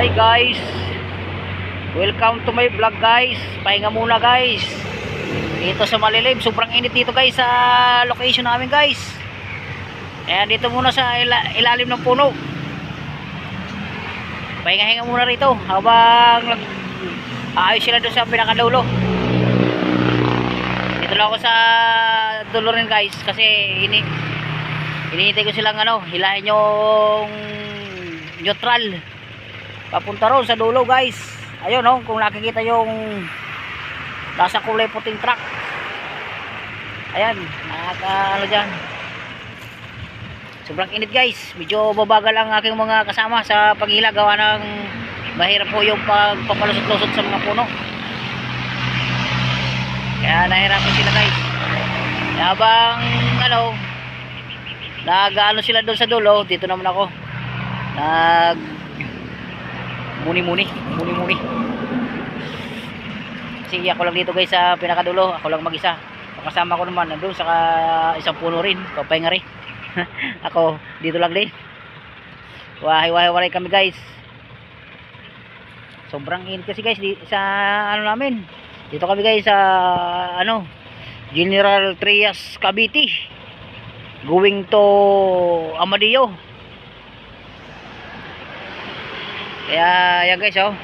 Hi guys. Welcome to my vlog guys. Pahinga muna guys. Dito sa malilim Sobrang init dito guys sa location namin guys. Kaya dito muna sa ila- ilalim ng puno. Pahinga-hinga muna rito Habang nag Ayos sila doon sa pinakadulo. Dito lang ako sa dulo rin guys Kasi ini Hinihintay ko silang ano Hilahin yung Neutral papunta ron sa dulo guys. Ayun oh, kung nakikita yung nasa kulay puting truck. Ayan nakaka ano dyan. Sobrang init guys. Medyo babagal ang aking mga kasama sa paghila. Gawa ng mahirap po yung pagpapalusot-lusot sa mga puno. Kaya nahirapan sila guys. Habang ano nag-ano sila doon sa dulo dito naman ako. Nag muni-muni, muni-muni. Kasi ako lang dito guys sa pinakadulo, ako lang mag-isa. Kasama ko naman nandun sa isang puno rin, papahinga rin. ako dito lang din. Wahay-wahay kami guys. Sobrang init kasi guys di, sa ano namin. Dito kami guys sa ano General Trias Cavite. Going to Amadeo. Kaya yan guys oh.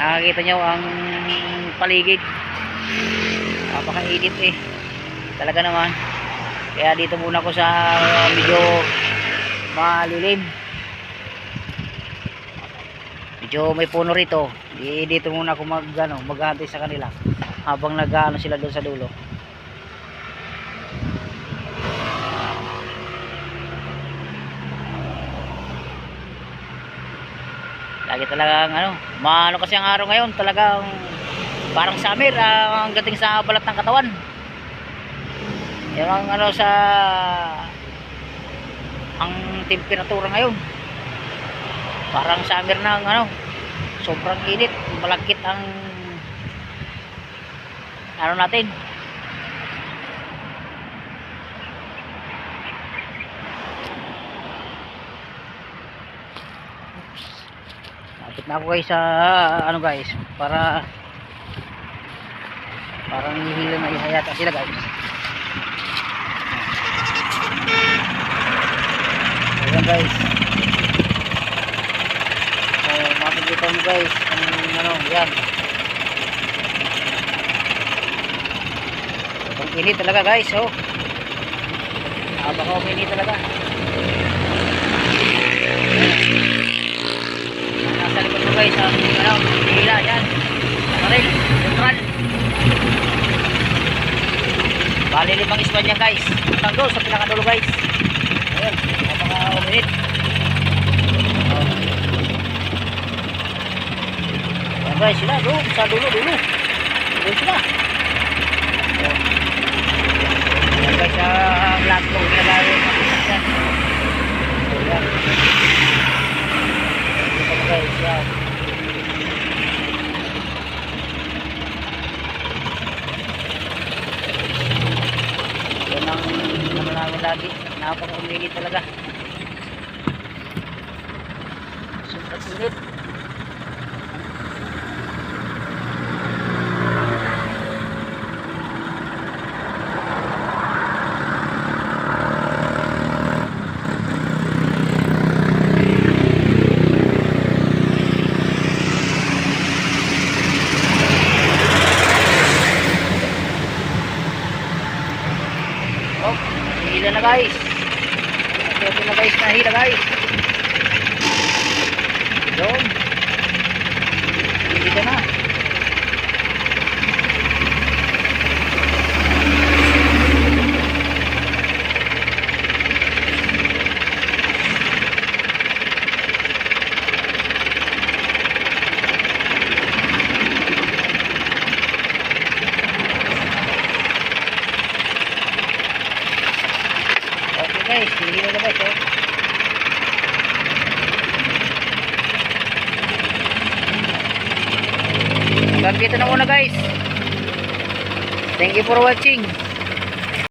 Nakakita nyo ang paligid. Napaka-edit eh. Talaga naman. Kaya dito muna ako sa medyo malilim. Medyo may puno rito. Di, dito muna ako mag ano, maghahantay sa kanila habang nag-ano sila doon sa dulo. Lagi talagang ano, maano kasi ang araw ngayon, talagang parang summer ang dating sa balat ng katawan. Ang ano sa ang temperatura ngayon. Parang summer na ang ano, sobrang init, malagkit ang ano natin. Lapit na ako guys sa ano guys para parang hihila na ihayata sila guys. Ayan guys. So makikita mo guys ang ano yan. Ang init talaga guys oh. Habang ako init talaga. nasa likod ko guys ang ano, hila yan. Nakaril, neutral. Bali limang ispan yan guys. Doon sa pinakadulo guys. Ayun, mga uminit. Ayan guys sila doon sa dulo dulo. Doon sila oh. Ayan guys ang lahat ko nilalo yan oh, yan Ito guys yan yan ang naman namin lagi napaka-uminit talaga. Sobrang init Oh, hila na guys. Ito na guys, nahila guys. Doon. Hila na. Okay guys, hila na guys. Oh. Na muna guys. Thank you for watching.